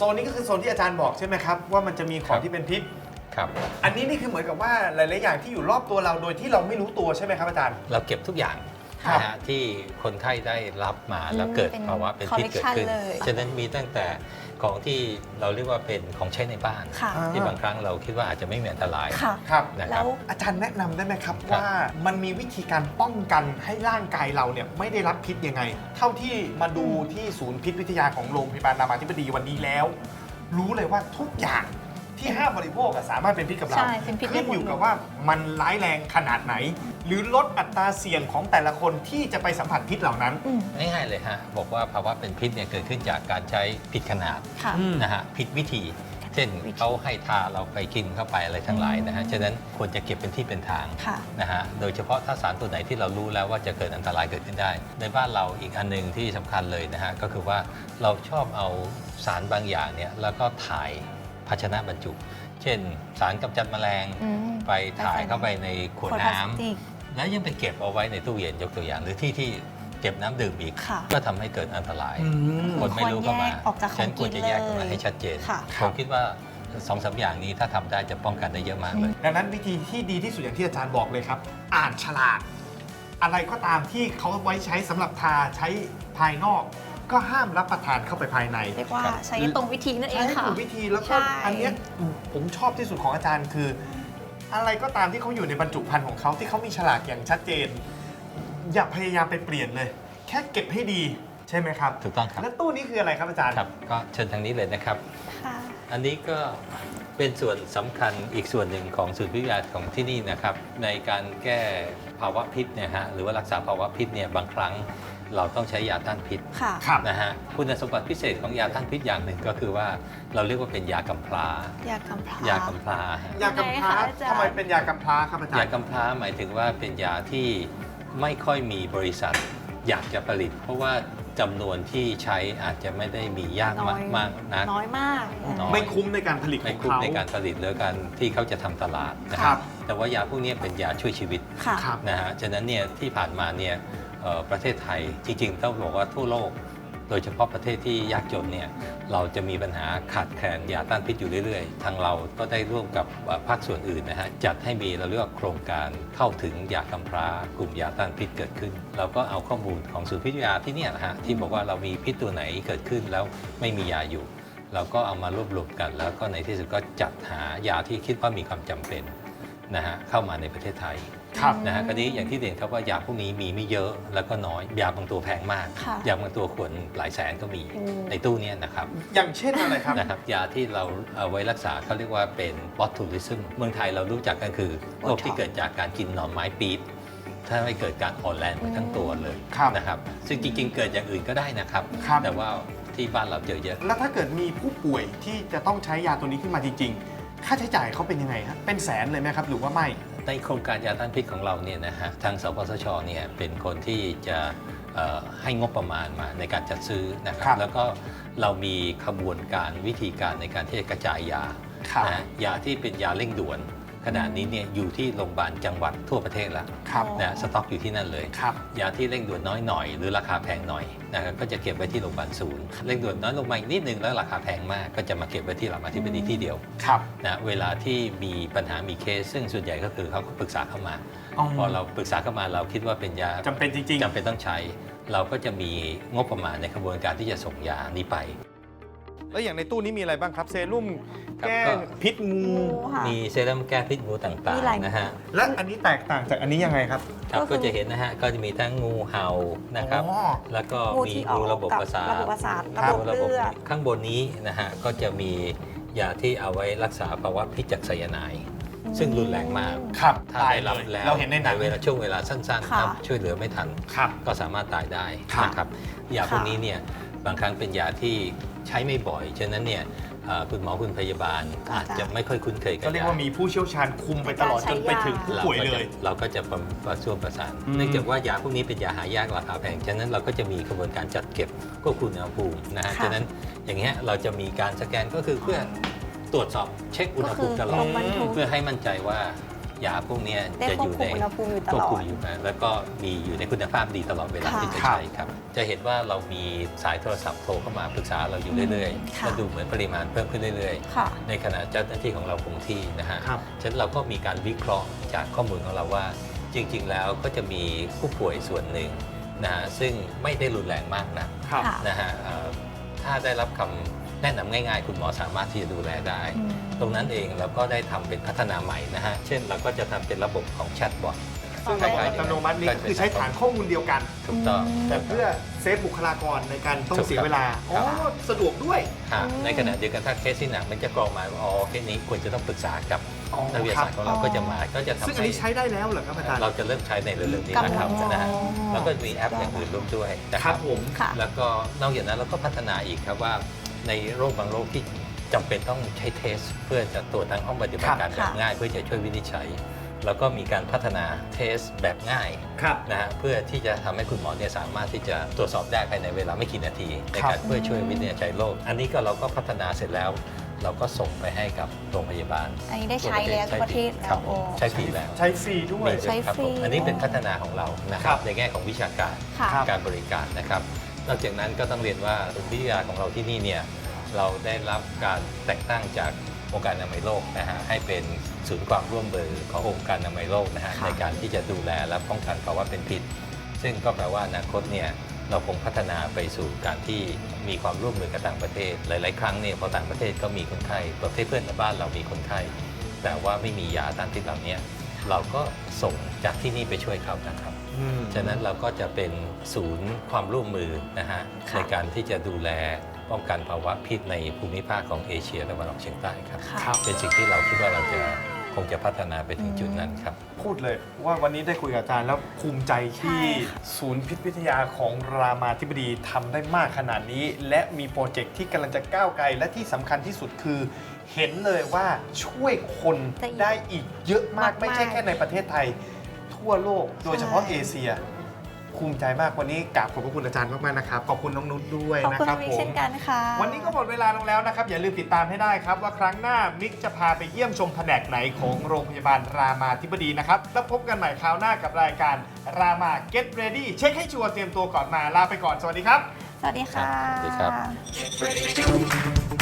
โซนนี้ก็คือโซนที่อาจารย์บอกใช่ไหมครับ ว่ามันจะมีของครับที่เป็นพิษ ครับ อันนี้นี่คือเหมือนกับว่าหลาย ๆ อย่างที่อยู่รอบตัวเราโดยที่เราไม่รู้ตัวใช่ไหมครับอาจารย์ เราเก็บทุกอย่าง ครับ นะฮะที่คนไข้ได้รับมาแล้วเกิดเป็นภาวะเป็นพิษเกิดขึ้น collection เลย ฉะนั้นมีตั้งแต่ของที่เราเรียกว่าเป็นของใช้ในบ้าน ค่ะ อ่าที่บางครั้งเราคิดว่าอาจจะไม่มีอันตรายค่ะ ครับ นะคแล้รับ ว อาจารย์แนะนำได้ไหมครับครับ ว่ามันมีวิธีการป้องกันให้ร่างกายเราเนี่ยไม่ได้รับพิษยังไง เท่าที่มาดูที่ศูนย์พิษวิทยาของโรงพยาบาลรามาธิบดีวันนี้แล้ว รู้เลยว่าทุกอย่าง ที่ห้ามบริโภคอะสามารถเป็นพิษกับเราใช่เป็นพิษได้ขึ้นหมด อยู่กับว่ามันร้ายแรงขนาดไหน หรือลดอัตราเสี่ยงของแต่ละคนที่จะไปสัมผัสพิษเหล่านั้น อืมง่ายๆเลยฮะ บอกว่าภาวะเป็นพิษเนี่ยเกิดขึ้นจากการใช้ผิดขนาดค่ะ อืม นะฮะผิดวิธี เช่นวิธีเขาให้ทาเราไปกินเข้าไปอะไรทั้งหลายนะฮะอืมฉะนั้นควรจะเก็บเป็นที่เป็นทางค่ะนะฮะโดยเฉพาะถ้าสารตัวไหนที่เรารู้แล้วว่าจะเกิดอันตรายเกิดขึ้นได้ ในบ้านเราอีกอันหนึ่งที่สำคัญเลยนะฮะก็คือว่าเราชอบเอาสารบางอย่างเนี่ยแล้วก็ถ่าย ภาชนะบรรจุ เช่น สารกำจัดแมลงอืมไปถ่ายเข้าไปในขวดขวดพลาน้ำ สติก แล้วยังไปเก็บเอาไว้ในตู้เย็นยกตัวอย่าง หรือที่ที่เก็บน้ำดื่มอีก ค่ะ ก็ทำให้เกิดอันตราย อืม คนไม่รู้เข้ามาควรแยกออกจากของฉันควรจะแยกออกกินมาเลยให้ชัดเจนค่ะ ผมคิดว่าสองสามอย่างนี้ถ้าทำได้จะป้องกันได้เยอะมากเลย ดังนั้นวิธีที่ดีที่สุดอย่างที่อาจารย์บอกเลยครับ อ่านฉลากอะไรก็ตามที่เขาไว้ใช้สำหรับทาใช้ภายนอก ก็ห้ามรับประทานเข้าไปภายในเรียกว่าครับใช้ตรงวิธีนั่นเอใช้งให้ค่ะ ถูกวิธีแล้วก็ใช่ อันเนี้ยผมชอบที่สุดของอาจารย์คือ อะไรก็ตามที่เขาอยู่ในบรรจุภัณฑ์ของเขาที่เขามีฉลากอย่างชัดเจน อย่าพยายามไปเปลี่ยนเลย แค่เก็บให้ดีใช่ไหมครับ ถูกต้องครับ แล้วตู้นี้คืออะไรครับอาจารย์ ครับ ก็เชิญทางนี้เลยนะครับ ค่ะ อันนี้ก็ เป็นส่วนสำคัญอีกส่วนหนึ่งของศูนย์วิทยาของที่นี่นะครับ ในการแก้ภาวะพิษเนี่ยฮะหรือว่ารักษาภาวะพิษเนี่ยบางครั้งเราต้องใช้ยาต้านพิษค่ะ ครับ นะฮะคุณสมบัติพิเศษของยาต้านพิษอย่างหนึ่งก็คือว่าเราเรียกว่าเป็นยากำพร้ายากำพร้ายากำพร้าฮะ ยากำพร้ายังไงคะอาจารย์ ทำไมเป็นยากำพร้าครับอาจารยาย์ กำพร้าหมายถึงว่าเป็นยาที่ไม่ค่อยมีบริษัทอยากจะผลิต เพราะว่า จำนวนที่ใช้อาจจะไม่ได้มียากน้อมายกมากนัก น้อยมาก น้อย ไม่คุ้มในการผลิตขไม่องคุ้มเขา ในการผลิตหรือการที่เขาจะทำตลาดนะคครัรับ บ แต่ว่ายาพวกนี้เป็นยาช่วยชีวิตค่ะ ครับ นะฮะ ฉะนั้นเนี่ยที่ผ่านมาเนี่ยเอ่อประเทศไทยจริงๆต้องบอกว่าทั่วโลก โดยเฉพาะประเทศที่ยากจนเนี่ยเราจะมีปัญหาขาดแคลนยาต้านพิษอยู่เรื่อยๆ ทางเราก็ได้ร่วมกับภาคส่วนอื่นนะฮะจัดให้มีเราเรียกว่าโครงการเข้าถึงยากำพร้ากลุ่มยาต้านพิษเกิดขึ้น เราก็เอาข้อมูลของศูนย์พิษยาที่เนี่ยนะฮะที่บอกว่าเรามีพิษตัวไหนเกิดขึ้นแล้วไม่มียาอยู่ เราก็เอามารวบรวมกัน แล้วก็ในที่สุดก็จัดหายาที่คิดว่ามีความจำเป็นนะฮะเข้ามาในประเทศไทย ครับ นะฮะคราวนี้อย่างที่เรียนครับว่ายาพวกนี้มีไม่เยอะแล้วก็น้อยยาบางตัวแพงมาก ค่ะยาบางตัวควรหลายแสนก็มีอืม ในตู้เนี้นะครับอย่างเช่นอะไรครับ นะครับ ยาที่เราเอาไว้รักษาเขาเรียกว่าเป็นบอทูลิซึมเมืองไทยเรารู้จักกันคือโรคที่เกิดจากการกินหน่อไม้ปี๊บถ้าไม่เกิดการอ่อนแรงไปทั้งตัวเลยครับ นะครับ ซึ่งจริงๆ เกิดอย่างอื่นก็ได้นะครับ ครับ แต่ว่าที่บ้านเราเจอเยอะ แล้วถ้าเกิดมีผู้ป่วยที่จะต้องใช้ยาตัวนี้ขึ้นมาจริง ๆ ค่าใช้จ่ายเขาเป็นยังไงครับเป็นแสนเลยไหมครับ หรือว่าไม่ ในโครงการยาต้านพิษของเราเนี่ยนะฮะทางสปสชเนี่ยเป็นคนที่จะเอ่อให้งบประมาณมาในการจัดซื้อนะคครัรับบแล้วก็เรามีขบวนการวิธีการในการที่จะกระจายยาครับนะฮะยาที่เป็นยาเร่งด่วน ขณะนี้เนี่ยอยู่ที่โรงพยาบาลจังหวัดทั่วประเทศแล้วครับนะสต็อกอยู่ที่นั่นเลยครับยาที่เร่งด่วนน้อยหน่อยหรือราคาแพงหน่อยนะครับก็จะเก็บไว้ที่โรงพยาบาลศูนย์เร่งด่วนน้อยลงมาอีกนิดนึงแล้วราคาแพงมากก็จะมาเก็บไว้ที่รามาธิบดีที่เดียวครับนะเวลาที่มีปัญหามีเคส ซึ่งส่วนใหญ่ก็คือเขาก็ปรึกษาเข้ามาอ๋อพอเราปรึกษาเข้ามาเราคิดว่าเป็นยาจำเป็นจริงจำเป็นต้องใช้ เราก็จะมีงบประมาณในกระบวนการที่จะส่งยานี้ไปๆ แล้วอย่างในตู้นี้มีอะไรบ้างครับ เซรุ่มครับแก้ก็ พิษงู งูค่ะ มีเซรั่มแก้พิษงูต่างมีหลาย ๆนะฮะและอันนี้แตกต่างจากอันนี้ยังไงครับ ครับก็คือก็จะเห็นนะฮะก็จะมีทั้งงูเห่านะครับ อ๋อ แล้วก็งูมีที่อองูกระบบกับประสาระบบทประสาทครัระบบบระบบเลือด ข้างบนนี้นะฮะก็จะมียาที่เอาไว้รักษาภาวะพิษจากไซยาไนด์ซึ่งรุนแรงมากครับถ้าตายได้รับเลยแล้วเราเห็นในหนังเวลาช่วงเวลาสั้นๆค่ะครับช่วยเหลือไม่ทัน ครับ ก็สามารถตายได้ครับนะครับยาพวกนี้เนี่ย บางครั้งเป็นยาที่ใช้ไม่บ่อย ฉะนั้นเนี่ยเอ่อคุณหมอคุณพยาบาลอาอาจจจะจะไม่ค่อยคุ้นเคยกับก็เรียกยาว่ามีผู้เชี่ยวชาญคุมไปตลอดจนไปถึงผู้เราป่วยก็เลจะย เราก็จะประประส่วนประสาน อืม เนื่องจากว่ายาพวกนี้เป็นยาหายากราคาแพง ฉะนั้นเราก็จะมีกระบวนการจัดเก็บควบคุมอุณหภูมินะฮะ ค่ะ ฉะนั้นอย่างเงี้ยเราจะมีการสแกนก็คือเพื่อตรวจสอบเช็คอุณหภูมิตลอดก็คือลงบันทึกเพื่อให้มั่นใจว่า ยาพวกเนี้ยได้จะควอบยู่คุในมอุณหภูมิอยู่ตควลบอคุมด อยู่นะแล้วก็มีอยู่ในคุณภาพดีตลอดเวลาค่ะที่จะใช้ครับ จะเห็นว่าเรามีสายโทรศัพท์โทรเข้ามาปรึกษาเราอยู่เรื่อยค่ะๆก็ดูเหมือนปริมาณเพิ่มขึ้นเรื่อย ค่ะ ๆ ในขณะเจ้าหน้าที่ของเราคงที่นะฮะ ครับ ฉะนั้นเราก็มีการวิเคราะห์จากข้อมูลของเราว่า จริง ๆ แล้วก็จะมีผู้ป่วยส่วนหนึ่งนะฮะซึ่งไม่ได้รุนแรงมากนะครับ ค่ะ นะฮะเอ่อถ้าได้รับคำ แนะนำง่ายๆ คุณหมอสามารถที่จะดูแลได้อืมตรงนั้นเองเราก็ได้ทำเป็นพัฒนาใหม่นะฮะ เช่นเราก็จะทำเป็นระบบของแชทบอทซึ่งระบบอัตโนมัตินี้ก็คือใช้ฐานข้อมูลเดียวกันถูกต้องอืมแต่เพื่อเซฟบุคลากรในการต้องถูกเสียเวลาครัอ๋บอสะดวกด้วยฮะอืมในขณะเดียวกันถ้าเคสที่หนักมันจะกรองหมายว่าอ๋อเคสนี้ควรจะต้องปรึกษากับอ๋อนักวิทยาครับศาสตร์ของเราก็จะมาก็จะทำซึ่งอันนี้ใช้ได้แล้วเหรอครับอาจารย์เราจะเริ่มใช้ในเร็วๆนี้นะครับกำลังนะฮะอ๋อแล้วก็มีแอปอย่างอื่นร่วมด้วยนะคครัรับบผมค่ะแล้วก็นอกจากนั้นเราก็พัฒนาอีกครับว่า ในโรคบางโรคที่จำเป็นต้องใช้เทส เพื่อจะตรวจทางห้องปฏิบัติการคแบรับบง่าย เพื่อจะช่วยวินิจฉัย แล้วก็มีการพัฒนาเทสแบบง่ายครับ นะฮะเพื่อที่จะทำให้คุณหมอเนี่ยสามารถที่จะตรวจสอบได้ภายในเวลาไม่กี่นาที ในครับ การเพื่อช่วยวินิจฉัยโรคอันนี้ก็เราก็พัฒนาเสร็จแล้ว เราก็ส่งไปให้กับโรงพยาบาลอันนี้ได้ใช้แล้วทุกประเทศครับแล้วผโอ้มใช้ฟรีแล้ว ใช้ฟรีด้วย มีใช้ครับฟรีผมอันนี้เป็นพัฒนาของเรานะคครัรับบ ในแง่ของวิชาการ ค่ะครับการบริการนะครับ นอกจากนั้นก็ต้องเรียนว่าวิทยาของเราที่นี่เนี่ยเราได้รับการแต่งตั้งจากองค์การอนามัยโลกนะฮะให้เป็นศูนย์ความร่วมมือขององค์การอนามัยโลกนะฮะค่ะในการที่จะดูแลและป้องกันภาวะเป็นพิษ ซึ่งก็แปลว่าอนาคตเนี่ยเราคงพัฒนาไปสู่การที่มีความร่วมมือกับต่างประเทศ หลาย ๆ ครั้งเนี่ยพอต่างประเทศก็มีคนไข้ประเทศเพื่อนบ้านเรามีคนไข้แต่ว่าไม่มียาต้านพิษเหล่านี้ เราก็ส่งจากที่นี่ไปช่วยเขานะครับอืมฉะนั้นเราก็จะเป็นศูนย์ความร่วมมือนะฮะค่ะในการที่จะดูแลป้องกันภาวะพิษในภูมิภาคของเอเชียและตะวันออกเฉียงใต้ครับค่ะครับ เป็นสิ่งที่เราคิดว่าเราจะ คงจะพัฒนาไปถึงจุดนั้นครับ พูดเลยว่าวันนี้ได้คุยกับอาจารย์แล้วภูมิใจที่ใช่ค่ะศูนย์พิษวิทยาของรามาธิบดีทำได้มากขนาดนี้ และมีโปรเจกต์ที่กำลังจะก้าวไกล และที่สำคัญที่สุดคือ เห็นเลยว่าช่วยคนได้อีกเยอะมากมากๆไม่ใช่แค่ในประเทศไทย ทั่วโลกโดยเฉพาะใช่เอเชีย ภูมิใจมากวันนี้กราบขอบพระคุณอาจารย์มากๆนะครับขอบคุณน้องนุชด้วยขอบนะคุณครับมิกผม เช่นกันค่ะ วันนี้ก็หมดเวลาลงแล้วนะครับ อย่าลืมติดตามให้ได้ครับ ว่าครั้งหน้ามิกจะพาไปเยี่ยมชมแผนกไหนของโรงพยาบาลรามาธิบดีนะครับ แล้วพบกันใหม่คราวหน้ากับรายการรามา Get Ready เช็คให้ชัวร์เตรียมตัวก่อนมาลาไปก่อน สวัสดีครับ สวัสดีค่ะ สวัสดีครับ